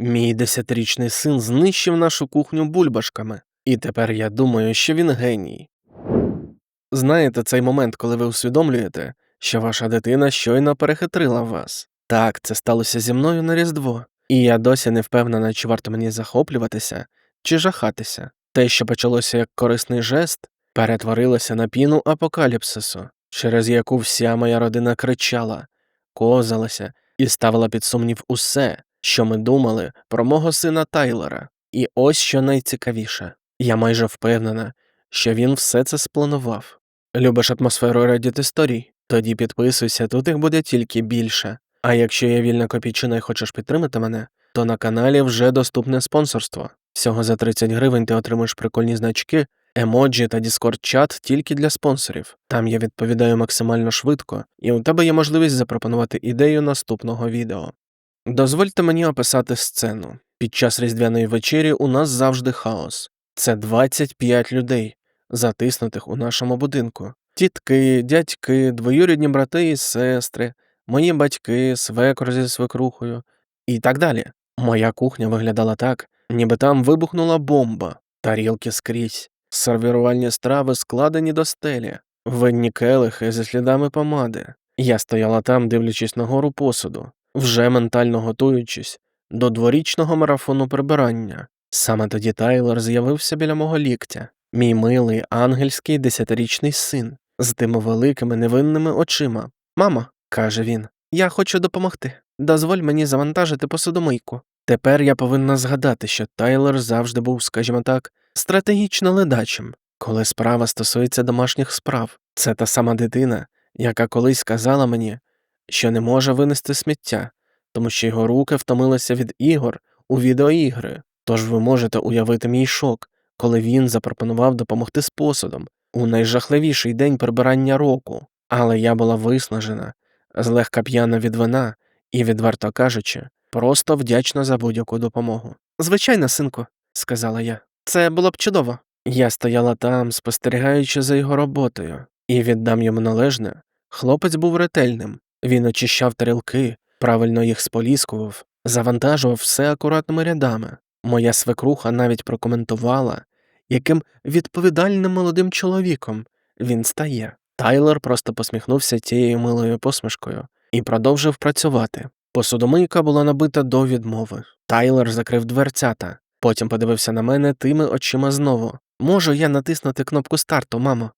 Мій десятирічний син знищив нашу кухню бульбашками, і тепер я думаю, що він геній. Знаєте цей момент, коли ви усвідомлюєте, що ваша дитина щойно перехитрила вас? Так, це сталося зі мною на Різдво, і я досі не впевнена, чи варто мені захоплюватися, чи жахатися. Те, що почалося як корисний жест, перетворилося на піну апокаліпсису, через яку вся моя родина кричала, козалася і ставила під сумнів усе, що ми думали про мого сина Тайлера. І ось що найцікавіше я майже впевнена, що він все це спланував. Любиш атмосферу Reddit історій? Тоді підписуйся, тут їх буде тільки більше. А якщо є вільна копійчина і хочеш підтримати мене, то на каналі вже доступне спонсорство. Всього за 30 гривень ти отримуєш прикольні значки, емоджі та Discord чат тільки для спонсорів. Там я відповідаю максимально швидко, і у тебе є можливість запропонувати ідею наступного відео. Дозвольте мені описати сцену. Під час різдвяної вечері у нас завжди хаос. Це 25 людей, затиснутих у нашому будинку. Тітки, дядьки, двоюрідні брати і сестри, мої батьки, свекор зі свекрухою і так далі. Моя кухня виглядала так, ніби там вибухнула бомба, тарілки скрізь, сервірувальні страви складені до стелі, винні келихи зі слідами помади. Я стояла там, дивлячись на гору посуду, вже ментально готуючись до дворічного марафону прибирання. Саме тоді Тайлер з'явився біля мого ліктя, мій милий ангельський десятирічний син з тими великими невинними очима. Мамо, каже він, я хочу допомогти. Дозволь мені завантажити посудомийку. Тепер я повинна згадати, що Тайлер завжди був, скажімо так, стратегічно ледачим, коли справа стосується домашніх справ. Це та сама дитина, яка колись сказала мені, що не може винести сміття, тому що його руки втомилися від ігор у відеоігри. Тож ви можете уявити мій шок, коли він запропонував допомогти з посудом у найжахливіший день прибирання року. Але я була виснажена, злегка п'яна від вина і, відверто кажучи, просто вдячна за будь-яку допомогу. Звичайно, синку, сказала я, це було б чудово. Я стояла там, спостерігаючи за його роботою, і віддам йому належне. Хлопець був ретельним. Він очищав тарілки, правильно їх споліскував, завантажував все акуратними рядами. Моя свекруха навіть прокоментувала, яким відповідальним молодим чоловіком він стає. Тайлер просто посміхнувся тією милою посмішкою і продовжив працювати. Посудомийка була набита до відмови. Тайлер закрив дверцята, потім подивився на мене тими очима знову. Можу я натиснути кнопку старту, мамо?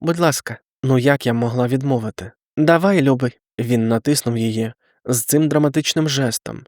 Будь ласка, ну як я могла відмовити? Давай, любий. Він натиснув її з цим драматичним жестом,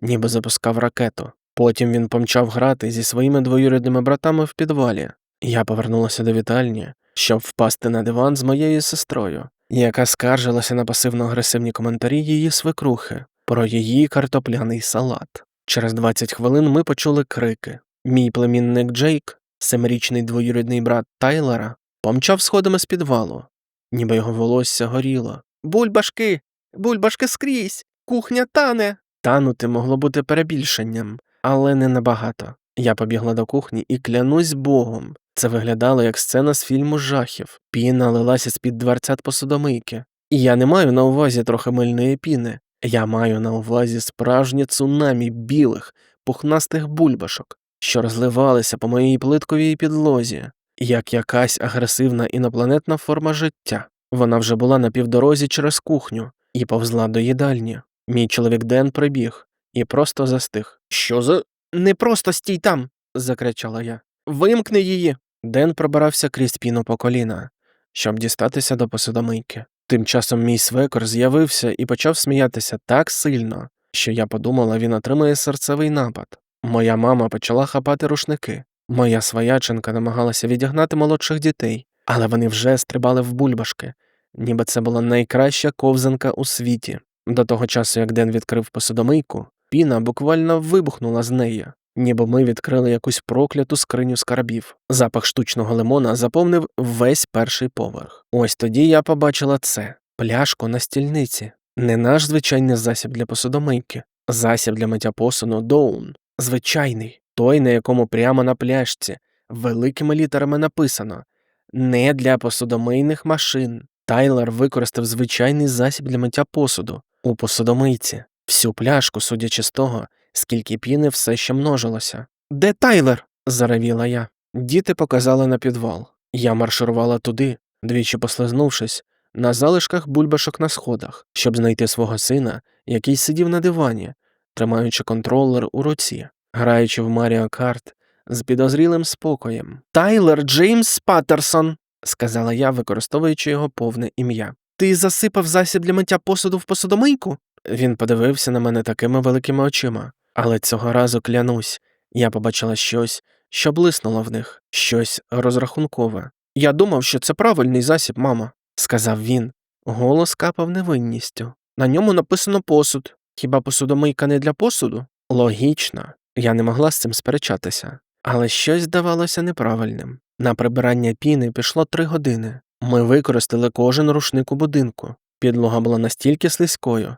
ніби запускав ракету. Потім він помчав грати зі своїми двоюрідними братами в підвалі. Я повернулася до вітальні, щоб впасти на диван з моєю сестрою, яка скаржилася на пасивно-агресивні коментарі її свекрухи про її картопляний салат. Через 20 хвилин ми почули крики. Мій племінник Джейк, семирічний двоюрідний брат Тайлера, помчав сходами з підвалу, ніби його волосся горіло. Бульбашки, бульбашки скрізь, кухня тане. Танути могло бути перебільшенням, але не набагато. Я побігла до кухні і клянусь богом. Це виглядало як сцена з фільму жахів. Піна лилася з-під дверцят посудомийки. І я не маю на увазі трохи мильної піни. Я маю на увазі справжнє цунамі білих, пухнастих бульбашок, що розливалися по моїй плитковій підлозі, як якась агресивна інопланетна форма життя. Вона вже була на півдорозі через кухню і повзла до їдальні. Мій чоловік Ден прибіг і просто застиг. Що за. Не просто стій там. закричала я. Вимкни її. Ден пробирався крізь піну по коліна, щоб дістатися до посудомийки. Тим часом мій свекор з'явився і почав сміятися так сильно, що я подумала, він отримає серцевий напад. Моя мама почала хапати рушники. Моя свояченка намагалася відігнати молодших дітей, але вони вже стрибали в бульбашки, ніби це була найкраща ковзанка у світі. До того часу, як Ден відкрив посудомийку, піна буквально вибухнула з неї, ніби ми відкрили якусь прокляту скриню скарбів. Запах штучного лимона заповнив весь перший поверх. Ось тоді я побачила це пляшку на стільниці, не наш звичайний засіб для посудомийки, засіб для миття посуду доун, звичайний, той, на якому прямо на пляшці. Великими літерами написано не для посудомийних машин. Тайлер використав звичайний засіб для миття посуду у посудомийці. Всю пляшку, судячи з того, скільки піни все ще множилося. Де Тайлер? заревіла я. Діти показали на підвал. Я марширувала туди, двічі послизнувшись, на залишках бульбашок на сходах, щоб знайти свого сина, який сидів на дивані, тримаючи контролер у руці, граючи в Маріо Карт з підозрілим спокоєм. Тайлер Джеймс Паттерсон, сказала я, використовуючи його повне ім'я. Ти засипав засіб для миття посуду в посудомийку? Він подивився на мене такими великими очима, але цього разу клянусь, я побачила щось, що блиснуло в них, щось розрахункове. Я думав, що це правильний засіб, мама, сказав він. Голос капав невинністю. На ньому написано посуд. Хіба посудомийка не для посуду? Логічно, я не могла з цим сперечатися, але щось здавалося неправильним. На прибирання піни пішло три години. Ми використали кожен рушник у будинку. Підлога була настільки слизькою,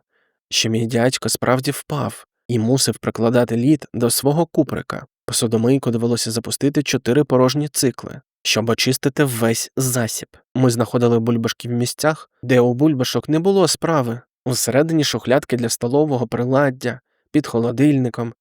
що мій дядько справді впав і мусив прикладати лід до свого куприка. Посудомийку довелося запустити чотири порожні цикли, щоб очистити весь засіб. Ми знаходили бульбашки в місцях, де у бульбашок не було справи, усередині шухлядки для столового приладдя, під холодильником,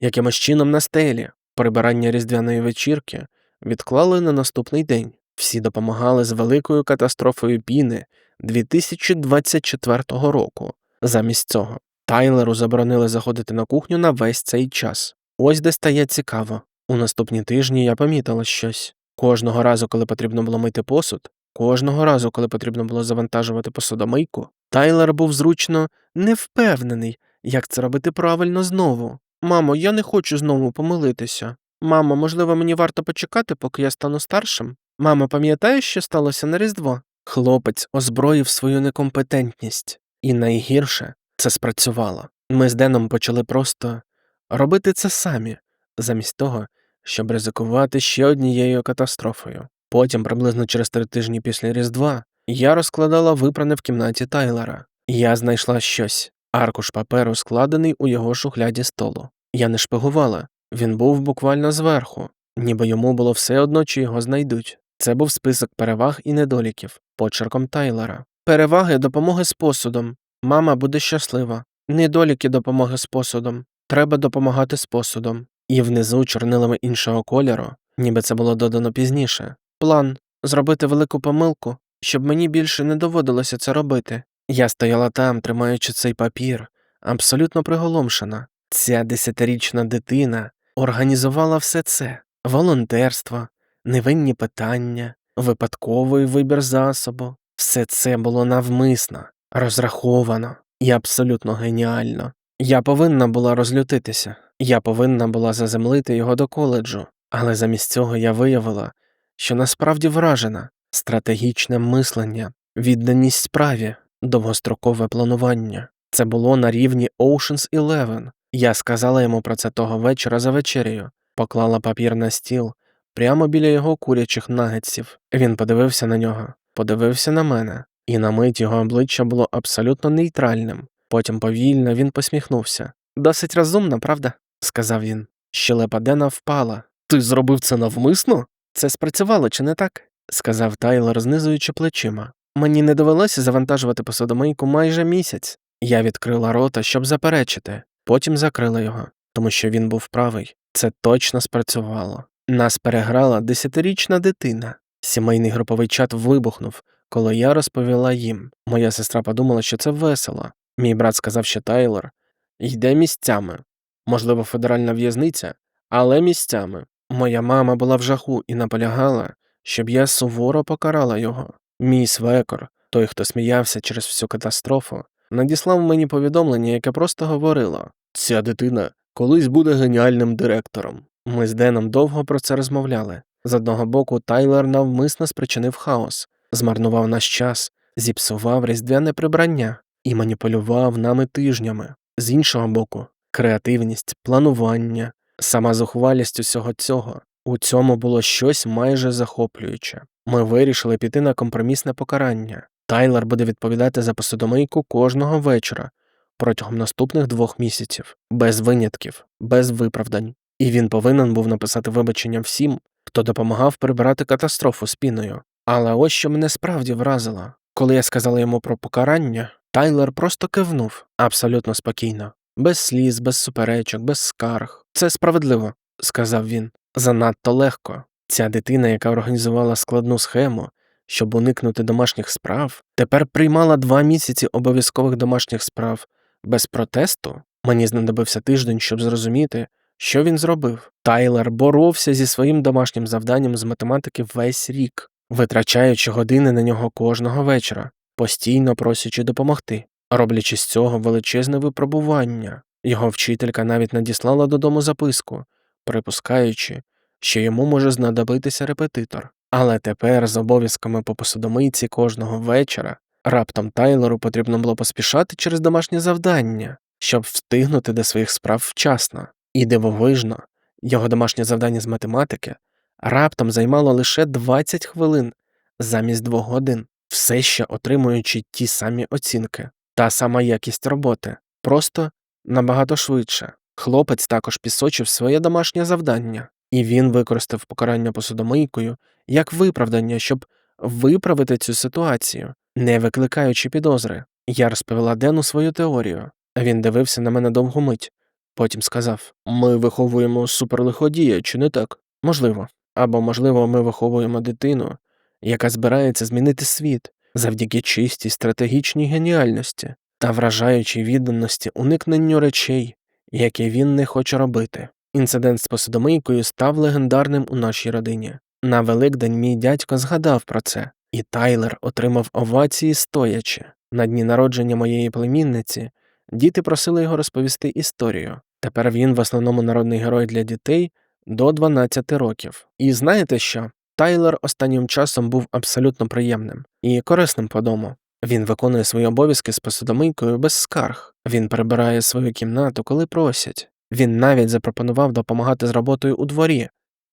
якимось чином на стелі. Прибирання різдвяної вечірки відклали на наступний день. Всі допомагали з великою катастрофою піни 2024 року. Замість цього Тайлеру заборонили заходити на кухню на весь цей час. Ось де стає цікаво. У наступні тижні я помітила щось. Кожного разу, коли потрібно було мити посуд, кожного разу, коли потрібно було завантажувати посудомийку, Тайлер був зручно невпевнений, як це робити правильно знову. Мамо, я не хочу знову помилитися. Мамо, можливо, мені варто почекати, поки я стану старшим? Мамо, пам'ятаєш, що сталося на Різдво? Хлопець озброїв свою некомпетентність, і найгірше це спрацювало. Ми з Деном почали просто робити це самі, замість того, щоб ризикувати ще однією катастрофою. Потім, приблизно через три тижні після Різдва, я розкладала випране в кімнаті Тайлера. Я знайшла щось аркуш паперу, складений у його шухляді столу. Я не шпигувала, він був буквально зверху, ніби йому було все одно, чи його знайдуть. Це був список переваг і недоліків, почерком Тайлера. Переваги допомоги з посудом. Мама буде щаслива. Недоліки допомоги з посудом. Треба допомагати з посудом. І внизу чорнилами іншого кольору, ніби це було додано пізніше. План зробити велику помилку, щоб мені більше не доводилося це робити. Я стояла там, тримаючи цей папір, абсолютно приголомшена. Ця десятирічна дитина організувала все це волонтерство, невинні питання, випадковий вибір засобу. Все це було навмисно, розраховано і абсолютно геніально. Я повинна була розлютитися, я повинна була заземлити його до коледжу, але замість цього я виявила, що насправді вражена стратегічне мислення, відданість справі, довгострокове планування. Це було на рівні Ocean's Eleven. Я сказала йому про це того вечора за вечерею, поклала папір на стіл прямо біля його курячих нагетсів. Він подивився на нього, подивився на мене, і на мить його обличчя було абсолютно нейтральним. Потім повільно він посміхнувся. Досить розумно, правда? сказав він. Щелепа Дена впала. Ти зробив це навмисно? Це спрацювало, чи не так? сказав Тайлер, знизуючи плечима. Мені не довелося завантажувати посудомийку майже місяць. Я відкрила рота, щоб заперечити, потім закрила його, тому що він був правий. Це точно спрацювало. Нас переграла десятирічна дитина. Сімейний груповий чат вибухнув, коли я розповіла їм. Моя сестра подумала, що це весело. Мій брат сказав, що Тайлер йде місцями. Можливо, федеральна в'язниця, але місцями. Моя мама була в жаху і наполягала, щоб я суворо покарала його. Мій свекор, той, хто сміявся через всю катастрофу, надіслав мені повідомлення, яке просто говорило ця дитина колись буде геніальним директором. Ми з Деном довго про це розмовляли. З одного боку, Тайлер навмисно спричинив хаос, змарнував наш час, зіпсував різдвяне прибрання і маніпулював нами тижнями. З іншого боку, креативність, планування, сама зухвалість усього цього. У цьому було щось майже захоплююче. Ми вирішили піти на компромісне покарання. Тайлер буде відповідати за посудомийку кожного вечора протягом наступних двох місяців, без винятків, без виправдань. І він повинен був написати вибачення всім, хто допомагав прибирати катастрофу спіною. Але ось що мене справді вразило. Коли я сказала йому про покарання, Тайлер просто кивнув абсолютно спокійно. без сліз, без суперечок, без скарг. Це справедливо, сказав він. Занадто легко. Ця дитина, яка організувала складну схему, щоб уникнути домашніх справ, тепер приймала два місяці обов'язкових домашніх справ без протесту. Мені знадобився тиждень, щоб зрозуміти, що він зробив. Тайлер боровся зі своїм домашнім завданням з математики весь рік, витрачаючи години на нього кожного вечора, постійно просячи допомогти, роблячи з цього величезне випробування. Його вчителька навіть надіслала додому записку, припускаючи, що йому може знадобитися репетитор. Але тепер з обов'язками по посудомийці кожного вечора раптом Тайлеру потрібно було поспішати через домашнє завдання, щоб встигнути до своїх справ вчасно. І дивовижно, його домашнє завдання з математики раптом займало лише 20 хвилин замість двох годин, все ще отримуючи ті самі оцінки, та сама якість роботи, просто набагато швидше. Хлопець також пісочив своє домашнє завдання, і він використав покарання посудомийкою як виправдання, щоб виправити цю ситуацію, не викликаючи підозри. Я розповіла Дену свою теорію. Він дивився на мене довгу мить, потім сказав Ми виховуємо суперлиходія, чи не так? Можливо. Або, можливо, ми виховуємо дитину, яка збирається змінити світ завдяки чистій стратегічній геніальності та вражаючій відданості уникненню речей, які він не хоче робити. Інцидент з посудомийкою став легендарним у нашій родині. На Великдень мій дядько згадав про це, і Тайлер отримав овації стоячи. На дні народження моєї племінниці діти просили його розповісти історію. Тепер він в основному народний герой для дітей до 12 років. І знаєте що? Тайлер останнім часом був абсолютно приємним і корисним по дому. Він виконує свої обов'язки з посудомийкою без скарг. Він прибирає свою кімнату, коли просять. Він навіть запропонував допомагати з роботою у дворі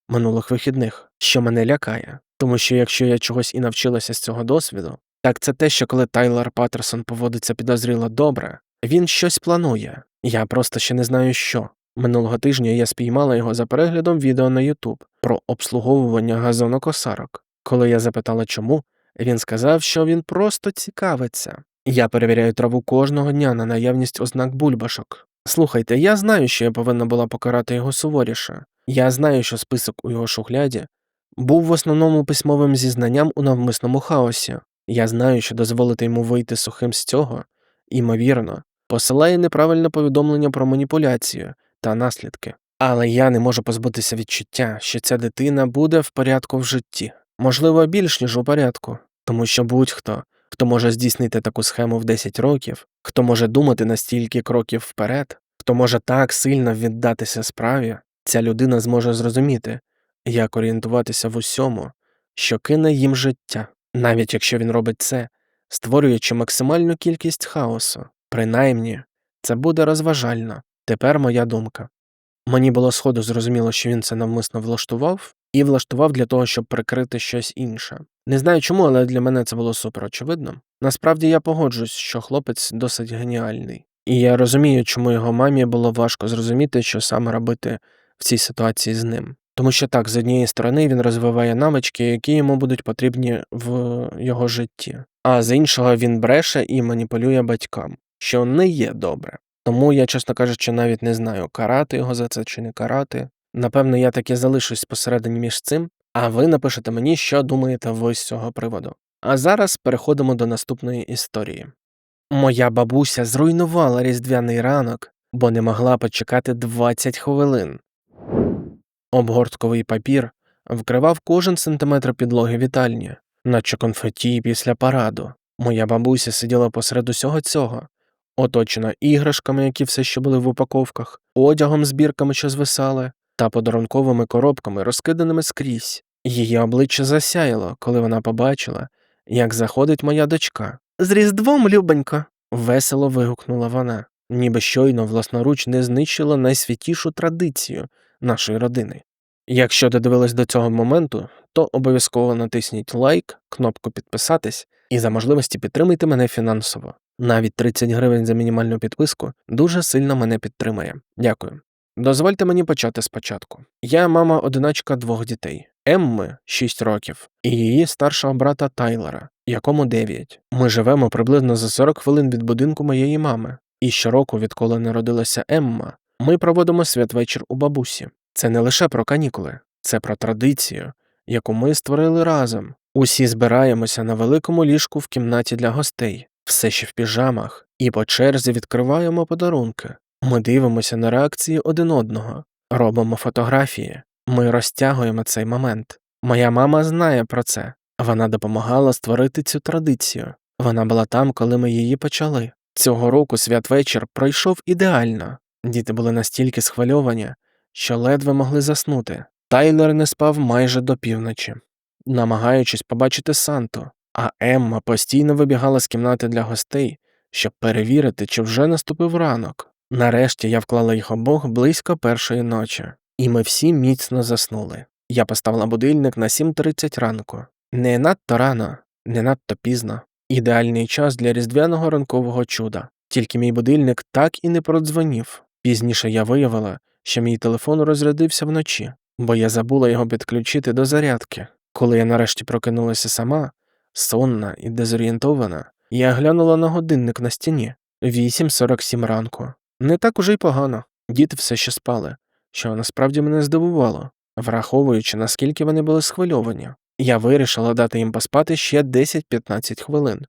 минулих вихідних, що мене лякає. Тому що якщо я чогось і навчилася з цього досвіду, так це те, що коли Тайлер Паттерсон поводиться підозріло добре, він щось планує. Я просто ще не знаю що. Минулого тижня я спіймала його за переглядом відео на YouTube про обслуговування газонокосарок. Коли я запитала чому, він сказав, що він просто цікавиться. Я перевіряю траву кожного дня на наявність ознак бульбашок. Слухайте, я знаю, що я повинна була покарати його суворіше. Я знаю, що список у його шухляді був в основному письмовим зізнанням у навмисному хаосі. Я знаю, що дозволити йому вийти сухим з цього, імовірно, посилає неправильне повідомлення про маніпуляцію та наслідки. Але я не можу позбутися відчуття, що ця дитина буде в порядку в житті, можливо, більш ніж у порядку, тому що будь-хто, хто може здійснити таку схему в 10 років, хто може думати на стільки кроків вперед, хто може так сильно віддатися справі, ця людина зможе зрозуміти, як орієнтуватися в усьому, що кине їм життя, навіть якщо він робить це, створюючи максимальну кількість хаосу. Принаймні, це буде розважально. Тепер моя думка. Мені було сходу зрозуміло, що він це навмисно влаштував, і влаштував для того, щоб прикрити щось інше. Не знаю чому, але для мене це було супер очевидно. Насправді я погоджуюсь, що хлопець досить геніальний, і я розумію, чому його мамі було важко зрозуміти, що саме робити в цій ситуації з ним. Тому що так, з однієї сторони він розвиває навички, які йому будуть потрібні в його житті, а з іншого він бреше і маніпулює батькам, що не є добре. Тому я, чесно кажучи, навіть не знаю, карати його за це чи не карати. Напевно, я таки залишусь посередині між цим, а ви напишете мені, що думаєте ви з цього приводу. А зараз переходимо до наступної історії. Моя бабуся зруйнувала різдвяний ранок, бо не могла почекати 20 хвилин. Обгортковий папір вкривав кожен сантиметр підлоги вітальні, наче конфеті після параду. Моя бабуся сиділа посеред усього цього, оточена іграшками, які все ще були в упаковках, одягом з бірками, що звисали, та подарунковими коробками, розкиданими скрізь. Її обличчя засяяло, коли вона побачила, як заходить моя дочка. З Різдвом, любенько. весело вигукнула вона, ніби щойно власноруч не знищила найсвятішу традицію нашої родини. Якщо додивились до цього моменту, то обов'язково натисніть лайк, кнопку підписатись і за можливості підтримайте мене фінансово. Навіть 30 гривень за мінімальну підписку дуже сильно мене підтримує. Дякую. Дозвольте мені почати спочатку. Я мама одиначка двох дітей. Емми 6 років, і її старшого брата Тайлера, якому 9. Ми живемо приблизно за 40 хвилин від будинку моєї мами. І щороку, відколи народилася Емма, ми проводимо святвечір у бабусі. Це не лише про канікули, це про традицію, яку ми створили разом. Усі збираємося на великому ліжку в кімнаті для гостей, все ще в піжамах, і по черзі відкриваємо подарунки. Ми дивимося на реакції один одного, робимо фотографії. Ми розтягуємо цей момент. Моя мама знає про це. Вона допомагала створити цю традицію. Вона була там, коли ми її почали. Цього року святвечір пройшов ідеально. Діти були настільки схвильовані, що ледве могли заснути. Тайлер не спав майже до півночі, намагаючись побачити Санту, а Емма постійно вибігала з кімнати для гостей, щоб перевірити, чи вже наступив ранок. Нарешті я вклала їх обох близько першої ночі, і ми всі міцно заснули. Я поставила будильник на 7.30 ранку. Не надто рано, не надто пізно. Ідеальний час для різдвяного ранкового чуда. Тільки мій будильник так і не продзвонів. Пізніше я виявила, що мій телефон розрядився вночі, бо я забула його підключити до зарядки. Коли я нарешті прокинулася сама, сонна і дезорієнтована, я глянула на годинник на стіні 8.47 ранку. Не так уже й погано. Діти все ще спали, що насправді мене здивувало, враховуючи, наскільки вони були схвильовані. Я вирішила дати їм поспати ще 10-15 хвилин,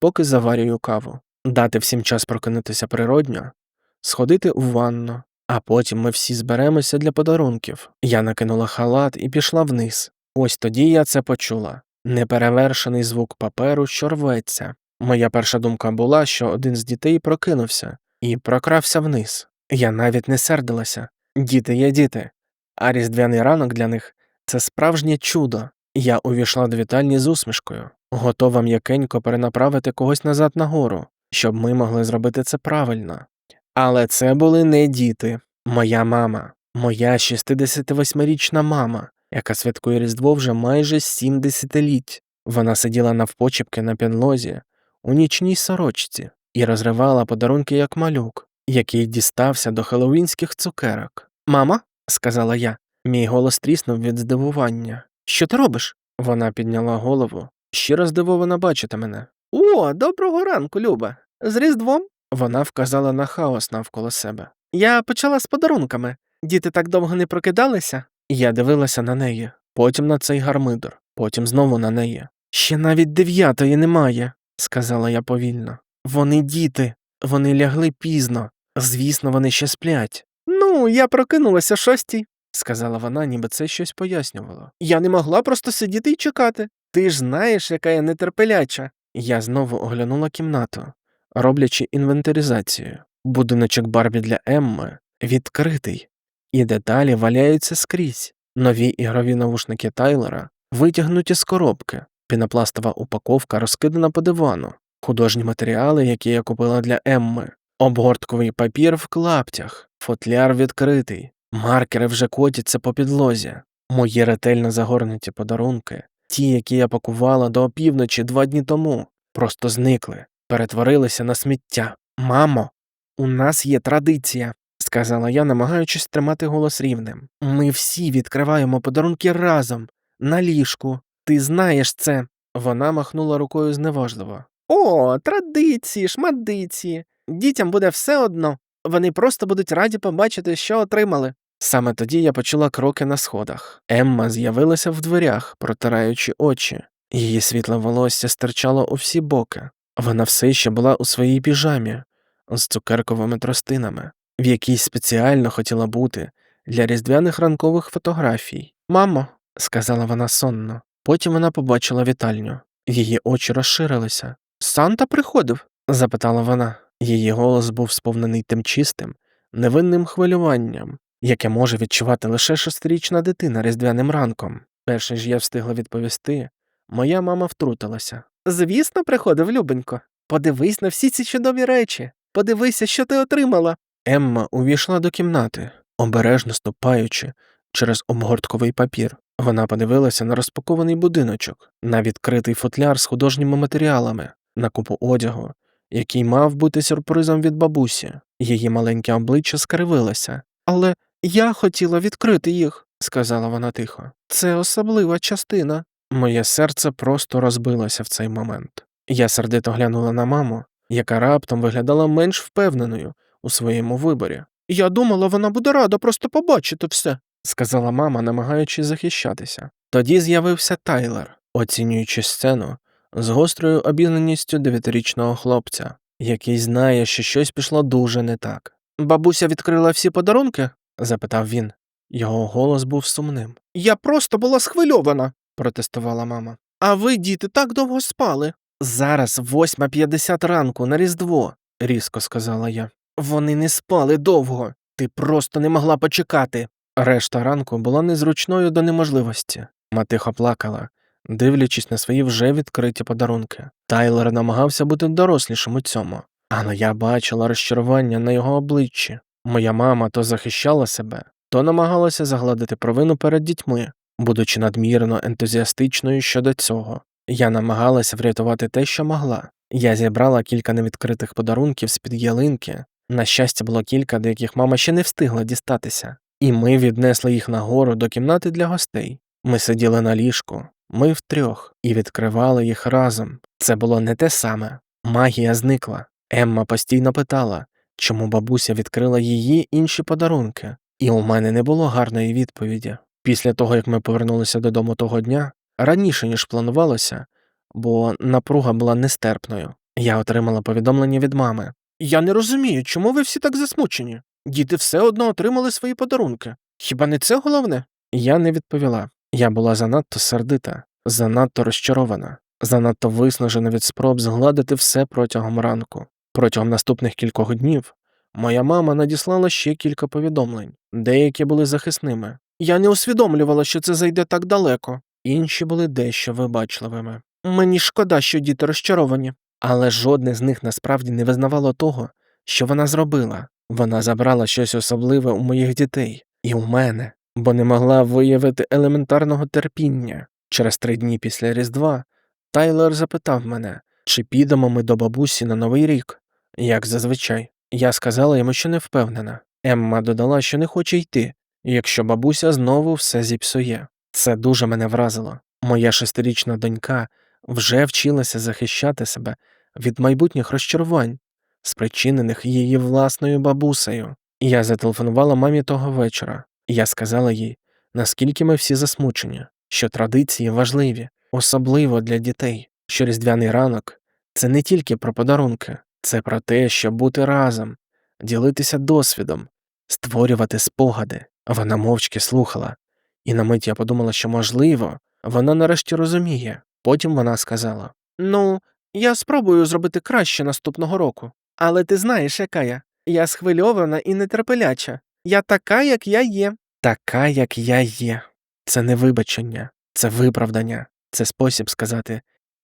поки заварюю каву, дати всім час прокинутися природньо, сходити у ванну, а потім ми всі зберемося для подарунків. Я накинула халат і пішла вниз. Ось тоді я це почула. Неперевершений звук паперу, що рветься. Моя перша думка була, що один з дітей прокинувся і прокрався вниз. Я навіть не сердилася. Діти є діти, а різдвяний ранок для них це справжнє чудо. Я увійшла до вітальні з усмішкою, готова м'якенько перенаправити когось назад нагору, щоб ми могли зробити це правильно. Але це були не діти, моя мама, моя 68-річна мама, яка святкує Різдво вже майже сім десятиліть. Вона сиділа навпочепки на пінлозі у нічній сорочці і розривала подарунки як малюк, який дістався до хеллоуінських цукерок. Мама, сказала я, мій голос тріснув від здивування. Що ти робиш? Вона підняла голову, щиро здивована бачити мене. О, доброго ранку, Люба. З Різдвом? Вона вказала на хаос навколо себе. Я почала з подарунками. Діти так довго не прокидалися. Я дивилася на неї, потім на цей гармидер, потім знову на неї. Ще навіть дев'ятої немає, сказала я повільно. Вони діти, вони лягли пізно. Звісно, вони ще сплять. Ну, я прокинулася шостій, сказала вона, ніби це щось пояснювало. Я не могла просто сидіти і чекати. Ти ж знаєш, яка я нетерпеляча. Я знову оглянула кімнату, роблячи інвентаризацію. Будиночок Барбі для Емми відкритий, і деталі валяються скрізь. Нові ігрові навушники Тайлера витягнуті з коробки, пінопластова упаковка розкидана по дивану, художні матеріали, які я купила для Емми, обгортковий папір в клаптях, футляр відкритий, маркери вже котяться по підлозі, мої ретельно загорнуті подарунки, ті, які я пакувала до опівночі два дні тому, просто зникли, перетворилися на сміття. Мамо, у нас є традиція, сказала я, намагаючись тримати голос рівним. Ми всі відкриваємо подарунки разом, на ліжку. Ти знаєш це. Вона махнула рукою зневажливо. О, традиції, шмадиці. Дітям буде все одно. Вони просто будуть раді побачити, що отримали. Саме тоді я почула кроки на сходах. Емма з'явилася в дверях, протираючи очі. Її світле волосся стирчало у всі боки. Вона все ще була у своїй піжамі з цукерковими тростинами, в якій спеціально хотіла бути для різдвяних ранкових фотографій. Мамо, сказала вона сонно. Потім вона побачила вітальню. Її очі розширилися. Санта приходив? запитала вона. Її голос був сповнений тим чистим, невинним хвилюванням, яке може відчувати лише шестирічна дитина різдвяним ранком. Перш ніж я встигла відповісти, моя мама втрутилася. Звісно, приходив, Любенько. Подивись на всі ці чудові речі. Подивися, що ти отримала. Емма увійшла до кімнати, обережно ступаючи через обгортковий папір. Вона подивилася на розпакований будиночок, на відкритий футляр з художніми матеріалами, на купу одягу, який мав бути сюрпризом від бабусі. Її маленьке обличчя скривилося. Але я хотіла відкрити їх, сказала вона тихо. Це особлива частина. Моє серце просто розбилося в цей момент. Я сердито глянула на маму, яка раптом виглядала менш впевненою у своєму виборі. Я думала, вона буде рада просто побачити все. сказала мама, намагаючись захищатися. Тоді з'явився Тайлер, оцінюючи сцену з гострою обізнаністю дев'ятирічного хлопця, який знає, що щось пішло дуже не так. Бабуся відкрила всі подарунки. запитав він. Його голос був сумним. Я просто була схвильована. Протестувала мама. А ви, діти, так довго спали. Зараз 8.50 ранку на Різдво, різко сказала я. Вони не спали довго. Ти просто не могла почекати. Решта ранку була незручною до неможливості. Ма тихо плакала, дивлячись на свої вже відкриті подарунки. Тайлер намагався бути дорослішим у цьому, але я бачила розчарування на його обличчі. Моя мама то захищала себе, то намагалася загладити провину перед дітьми, будучи надмірно ентузіастичною щодо цього. Я намагалася врятувати те, що могла. Я зібрала кілька невідкритих подарунків з-під ялинки. На щастя, було кілька, до яких мама ще не встигла дістатися. І ми віднесли їх нагору до кімнати для гостей. Ми сиділи на ліжку, ми втрьох, і відкривали їх разом. Це було не те саме. Магія зникла. Емма постійно питала, чому бабуся відкрила її інші подарунки, і у мене не було гарної відповіді. Після того, як ми повернулися додому того дня, раніше ніж планувалося, бо напруга була нестерпною. Я отримала повідомлення від мами. Я не розумію, чому ви всі так засмучені. Діти все одно отримали свої подарунки. Хіба не це головне? Я не відповіла. Я була занадто сердита, занадто розчарована, занадто виснажена від спроб згладити все протягом ранку. Протягом наступних кількох днів моя мама надіслала ще кілька повідомлень, деякі були захисними, Я не усвідомлювала, що це зайде так далеко. інші були дещо вибачливими. Мені шкода, що діти розчаровані. Але жодне з них насправді не визнавало того, що вона зробила. Вона забрала щось особливе у моїх дітей і у мене, бо не могла виявити елементарного терпіння. Через три дні після Різдва Тайлер запитав мене, чи підемо ми до бабусі на Новий рік. Як зазвичай, я сказала йому, що не впевнена. Емма додала, що не хоче йти, якщо бабуся знову все зіпсує. Це дуже мене вразило. Моя шестирічна донька вже вчилася захищати себе від майбутніх розчарувань, спричинених її власною бабусею. Я зателефонувала мамі того вечора, я сказала їй, наскільки ми всі засмучені, що традиції важливі, особливо для дітей, що різдвяний ранок це не тільки про подарунки, це про те, щоб бути разом, ділитися досвідом, створювати спогади. Вона мовчки слухала, і на мить я подумала, що, можливо, вона нарешті розуміє. Потім вона сказала Ну, я спробую зробити краще наступного року. Але ти знаєш, яка я. Я схвильована і нетерпеляча. Я така, як я є. така, як я є. Це не вибачення, це виправдання, це спосіб сказати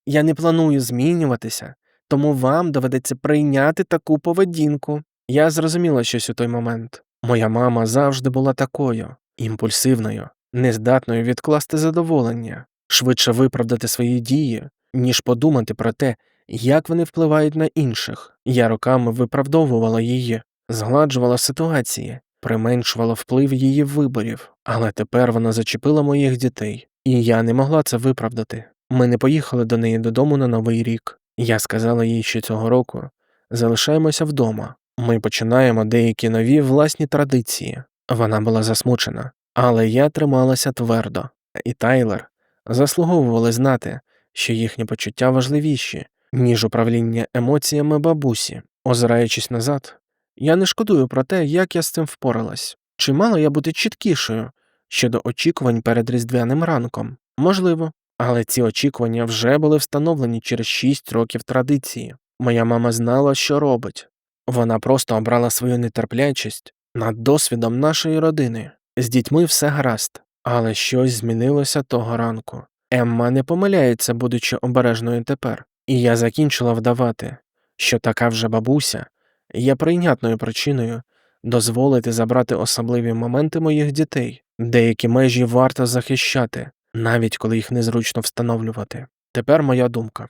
я не планую змінюватися, тому вам доведеться прийняти таку поведінку. Я зрозуміла щось у той момент. Моя мама завжди була такою, імпульсивною, нездатною відкласти задоволення, швидше виправдати свої дії, ніж подумати про те, як вони впливають на інших. Я роками виправдовувала її, згладжувала ситуації, применшувала вплив її виборів, але тепер вона зачепила моїх дітей, і я не могла це виправдати. Ми не поїхали до неї додому на новий рік. Я сказала їй, що цього року залишаємося вдома. Ми починаємо деякі нові власні традиції. Вона була засмучена, але я трималася твердо, і Тайлер заслуговували знати, що їхні почуття важливіші, ніж управління емоціями бабусі. Озираючись назад, я не шкодую про те, як я з цим впоралась. Чи мала я бути чіткішою щодо очікувань перед різдвяним ранком? Можливо, але ці очікування вже були встановлені через шість років традиції. Моя мама знала, що робить. Вона просто обрала свою нетерплячість над досвідом нашої родини. З дітьми все гаразд, але щось змінилося того ранку. Емма не помиляється, будучи обережною тепер, і я закінчила вдавати, що така вже бабуся є прийнятною причиною дозволити забрати особливі моменти моїх дітей. Деякі межі варто захищати, навіть коли їх незручно встановлювати. Тепер моя думка.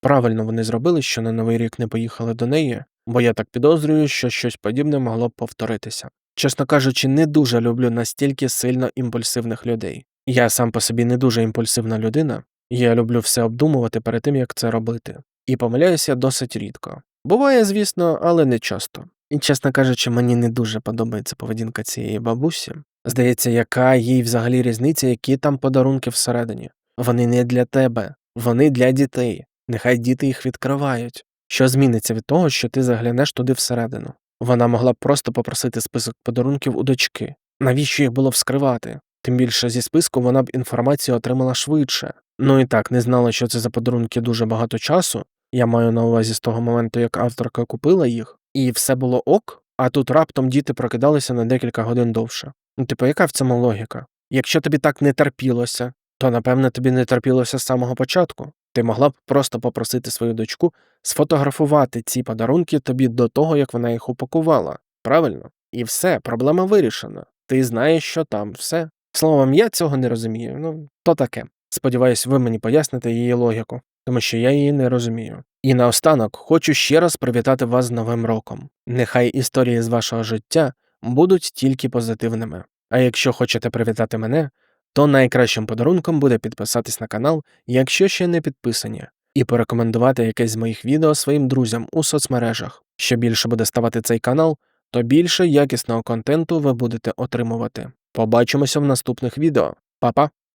Правильно вони зробили, що на новий рік не поїхали до неї, бо я так підозрюю, що щось подібне могло б повторитися. Чесно кажучи, не дуже люблю настільки сильно імпульсивних людей. Я сам по собі не дуже імпульсивна людина, я люблю все обдумувати перед тим, як це робити, і помиляюся досить рідко. Буває, звісно, але не часто. І, чесно кажучи, мені не дуже подобається поведінка цієї бабусі. Здається, яка їй взагалі різниця, які там подарунки всередині. Вони не для тебе, вони для дітей. Нехай діти їх відкривають. Що зміниться від того, що ти заглянеш туди всередину? Вона могла б просто попросити список подарунків у дочки. Навіщо їх було вскривати? Тим більше зі списку вона б інформацію отримала швидше. Ну і так, не знала, що це за подарунки дуже багато часу. Я маю на увазі з того моменту, як авторка купила їх, і все було ок, а тут раптом діти прокидалися на декілька годин довше. Ну, типу, яка в цьому логіка? Якщо тобі так не терпілося, то напевне тобі не терпілося з самого початку. Ти могла б просто попросити свою дочку сфотографувати ці подарунки тобі до того, як вона їх упакувала. Правильно? І все, проблема вирішена. Ти знаєш, що там, все. Словом, я цього не розумію. Ну, то таке. Сподіваюсь, ви мені поясните її логіку, тому що я її не розумію. І наостанок хочу ще раз привітати вас з Новим роком. Нехай історії з вашого життя будуть тільки позитивними. А якщо хочете привітати мене, то найкращим подарунком буде підписатись на канал, якщо ще не підписані, і порекомендувати якесь з моїх відео своїм друзям у соцмережах. Що більше буде ставати цей канал, то більше якісного контенту ви будете отримувати. Побачимося в наступних відео. Па-па!